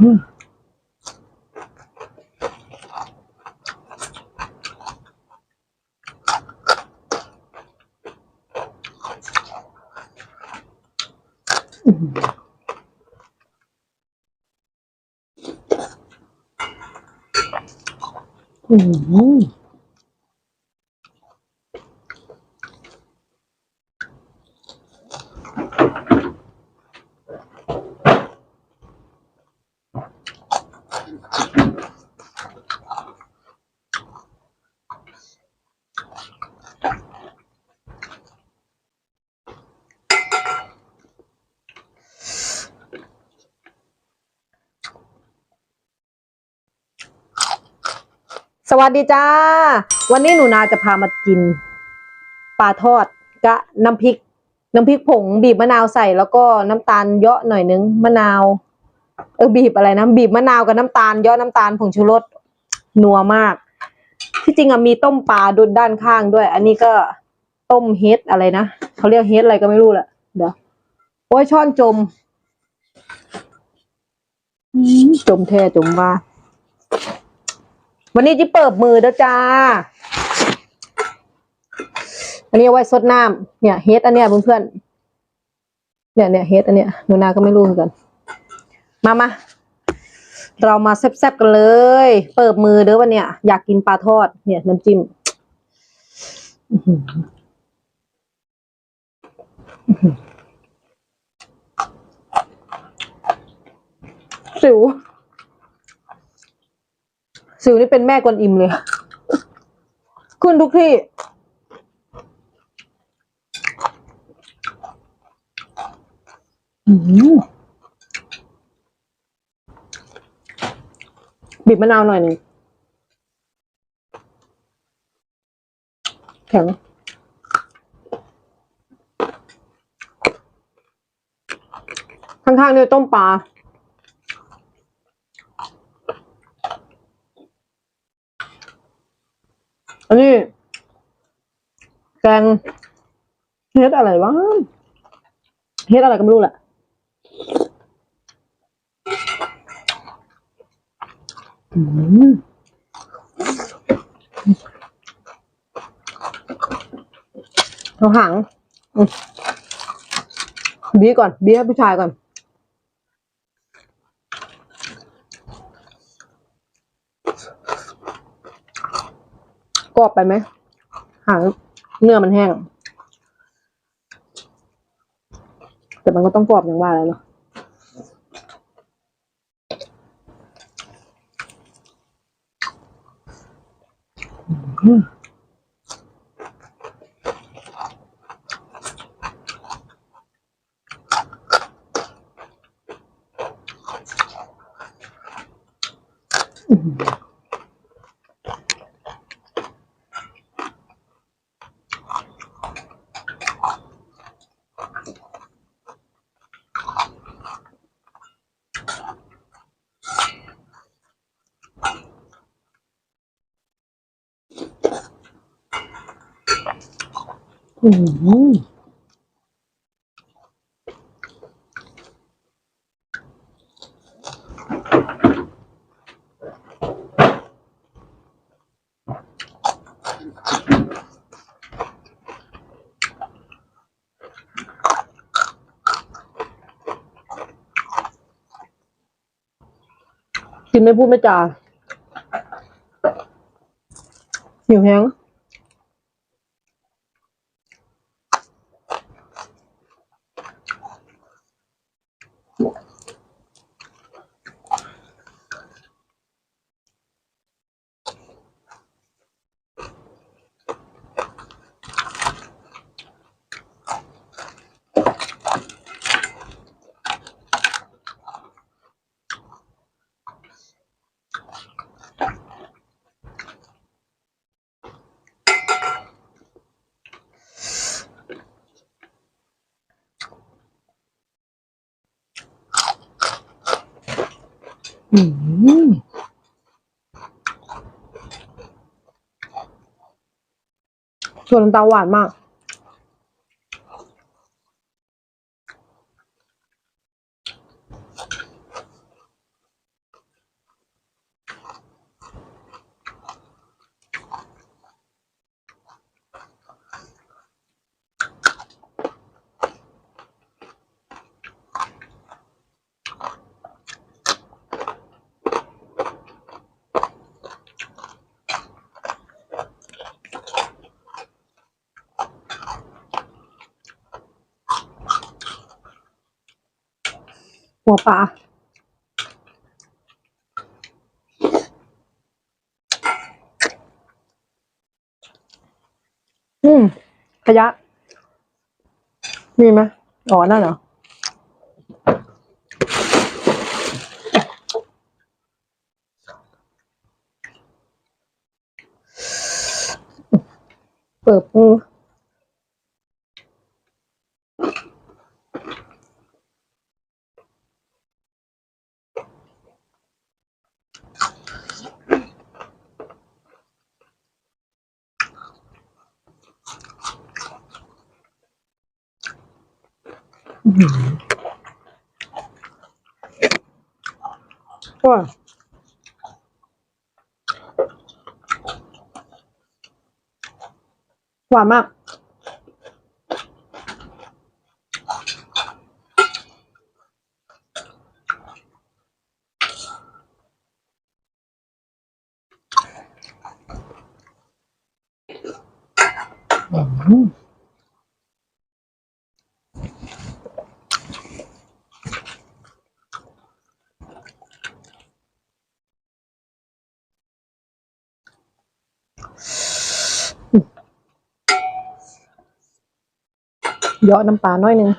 อืม วัสดีจ้า วันนี้หนูนาจะพามากินปลาทอดกะน้ำพริก น้ำพริกผงบีบมะนาวใส่แล้วก็น้ำตาลเยอะหน่อยนึงมะนาวเออบีบอะไรนะบีบมะนาวกับน้ำตาลเยอะน้ำตาลผงชูรสนัวมาก ที่จริงอะมีต้มปลาดุดด้านข้างด้วย อันนี้ก็ต้มเฮดอะไรนะเขาเรียกเฮดอะไรก็ไม่รู้แหละเดี๋ยวโอ้ยช้อนจมอืมจมแท้จมว่า วันนี้จะเปิดมือเด้อจ้า อันนี้เอาไว้ซดน้ำเนี่ยเฮดอันเนี้ยเพื่อนๆเนี่ยเนี่ยเฮดอันเนี้ยหนูนาก็ไม่รู้เหมือนกัน มามาเรามาแซ่บๆกันเลย เปิดมือเด้อวันเนี้ยอยากกินปลาทอด เนี่ยน้ำจิ้มอื้อหืออื้อหือสิว สิวนี่เป็นแม่กวนอิมเลย ขึ้นทุกที่ บีบมะนาวหน่อยหนึ่งแข็งข้างๆเนี่ยต้มปลา อันนี้ แกงเฮ็ดอะไรวะเฮ็ดอะไรก็ไม่รู้แหละอืมเอาหางบีก่อนบีให้ผู้ชายก่อน กรอบไปไหมหางเนื้อมันแห้ง แต่มันก็ต้องกรอบอย่างว่าแล้วเนาะอืม อืมกินไม่พูดไม่จาหิวแห้ง ส่วนน้ำตาลหวานมาก หัวปลาอืมขยะ มีไหมอ๋อ นั่นเหรอ เปิดมือ ก็หวานมาก อืม เยอะน้ำปลาน้อยหนึ่ง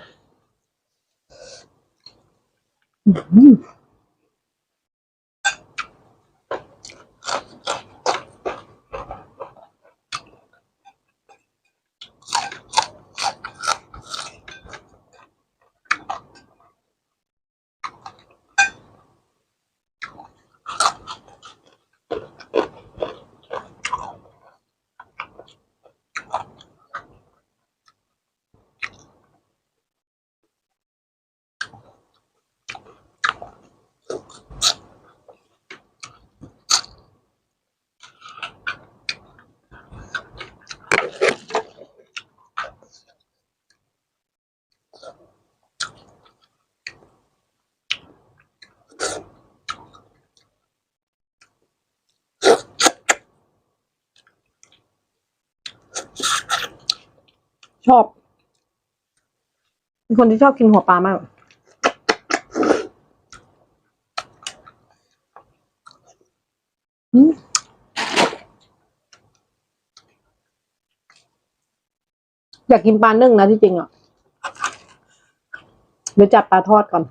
ชอบเป็นคนที่ชอบกินหัวปลามาก อืมอยากกินปลานึ่งนะที่จริงอะเดี๋ยวจัดปลาทอดก่อน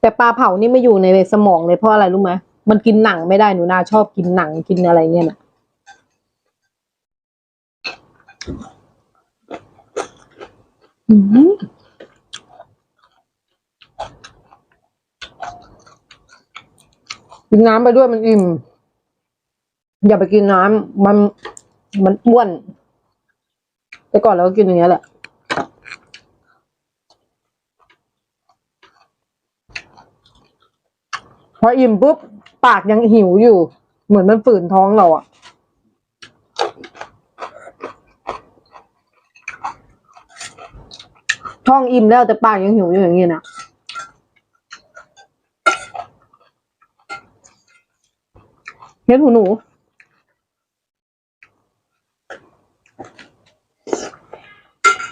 แต่ปลาเผานี่ไม่อยู่ในสมองเลยเพราะอะไรรู้ไหม มันกินหนังไม่ได้หนูนาชอบกินหนังกินอะไรเงี้ยน่ะอืมกินน้ำไปด้วยมันอิ่ม อย่าไปกินน้ำมันมันอ้วน แต่ก่อนเราก็กินอย่างเงี้ยแหละพออิ่มปุ๊บ ปากยังหิวอยู่ เหมือนมันฝืนท้องเราอะท้องอิ่มแล้วแต่ปากยังหิวอยู่อย่างนี้นะเฮ็ดหูหนู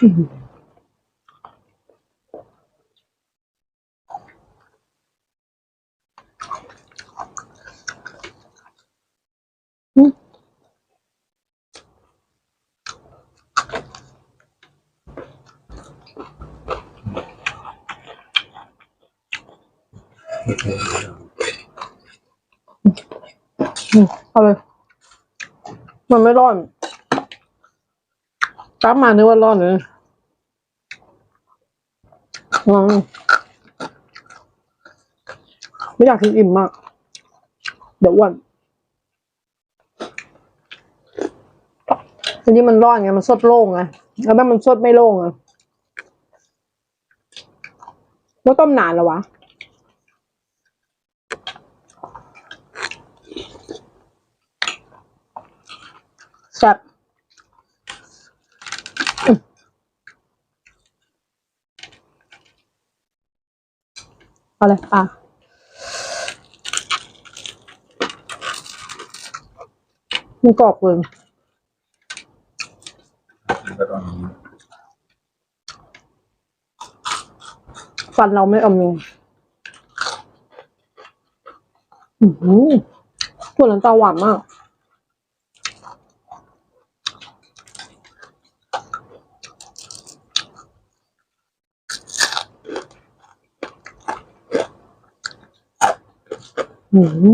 อื มเอาเลย มันไม่ร้อนกลับมานึกว่าร้อนเลยอืมไม่อยากกินอิ่มมาก เดี๋ยวอ้วนทีนี้มันร้อนไง มันสดโล่งไงแล้วถ้ามันสดไม่โล่งอะว่าต้มนานแล้ววะ แซ่บเอาเลยป่ะมันกรอบเวิงมฟันเราไม่อมเอือหือถั่วลังตาหวานมาก อื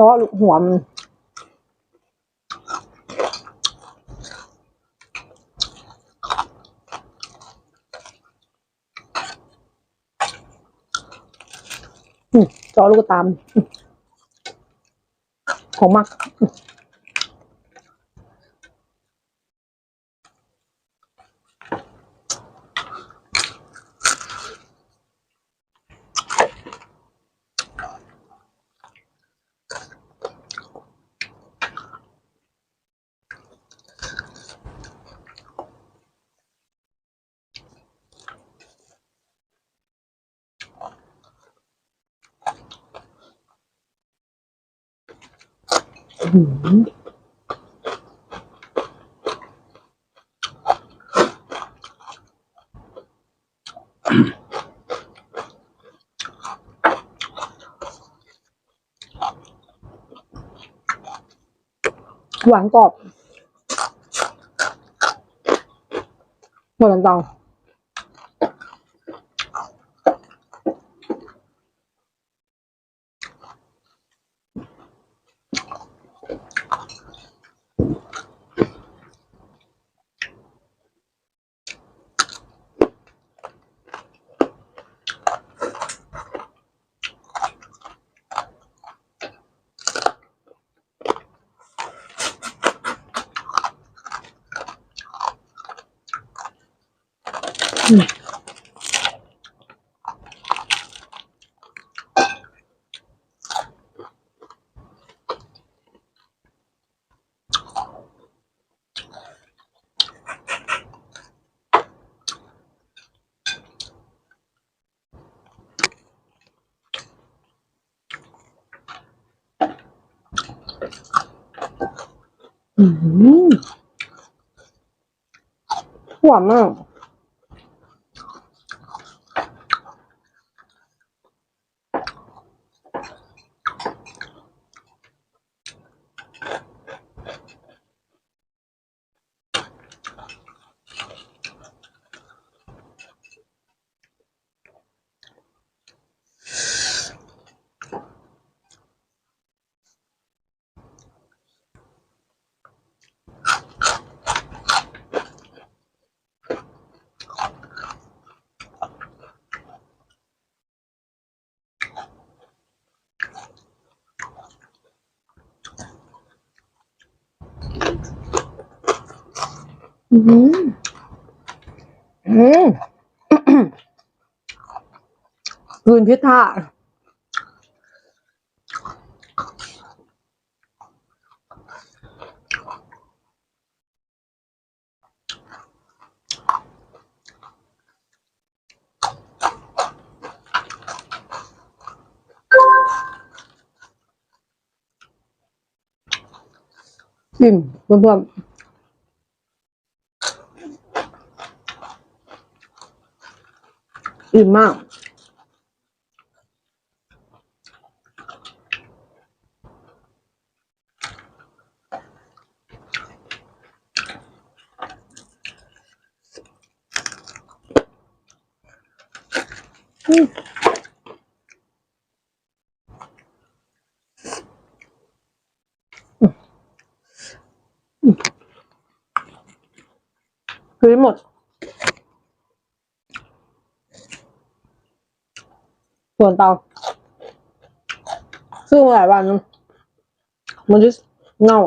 มเจาะลูกหัวมันจาะลูกตามของมาก หวานกรอบหมดแล้ว จังอืม อืมอืมคืนพิธาอิ่มเพื่อนๆ อิ่มมากอืมคือหมด ส่วนเตาซึ่งหลายวันนึงมันจะเน่า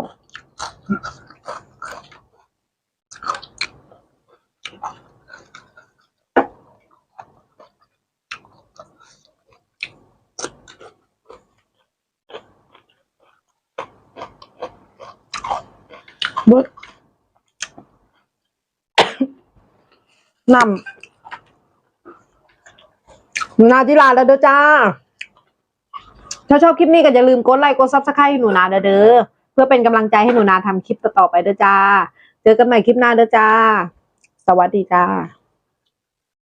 เบิดนำ นาจิลาแล้วเด้อจ้า ถ้าชอบคลิปนี้ก็อย่าลืมกดไลค์กดซับสไครต์ให้หนูนาเด้อเด้อเพื่อเป็นกำลังใจให้หนูนาทำคลิปต่อๆไปเด้อจ้า เจอกันใหม่คลิปหน้าเด้อจ้า สวัสดีจ้า